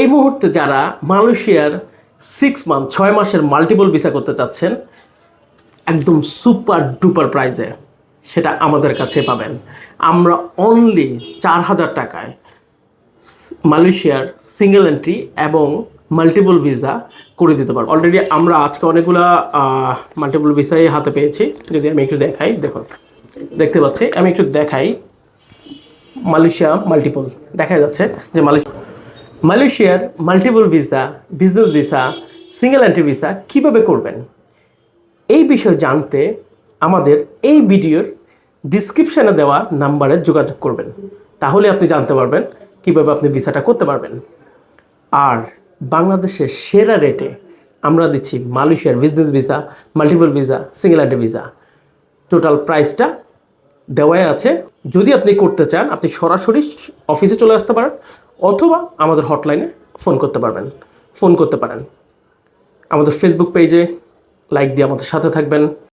এই মুহূর্তে যারা মালয়েশিয়ার সিক্স মান্থ ছয় মাসের মাল্টিপল ভিসা করতে চাচ্ছেন, একদম সুপার ডুপার প্রাইজে সেটা আমাদের কাছে পাবেন। আমরা অনলি চার হাজার টাকায় মালয়েশিয়ার সিঙ্গেল এন্ট্রি এবং মাল্টিপল ভিসা করে দিতে পারব। অলরেডি আমরা আজকে অনেকগুলা মাল্টিপল ভিসাই হাতে পেয়েছি। যদি আমি একটু দেখাই, দেখুন, দেখতে পাচ্ছি, আমি একটু দেখাই মালয়েশিয়া মাল্টিপল দেখা যাচ্ছে যে মালয়েশিয়া মালয়েশিয়ার multiple visa business visa single entry visa কীভাবে করবেন? এই বিষয়ে জানতে আমাদের এই ভিডিওর ডিসক্রিপশানে দেওয়া নাম্বারে যোগাযোগ করবেন। তাহলে আপনি জানতে পারবেন কীভাবে আপনি ভিসাটা করতে পারবেন। আর বাংলাদেশের সেরা রেটে আমরা দিচ্ছি মালয়েশিয়ার business visa multiple visa single entry visa total প্রাইসটা দেওয়াই আছে। যদি আপনি করতে চান, আপনি সরাসরি অফিসে চলে আসতে পারেন। অথবা আমাদের হটলাইনে ফোন করতে পারবেন। ফোন করতে পারেন। আমাদের ফেসবুক পেজে লাইক দিয়ে আমাদের সাথে থাকবেন।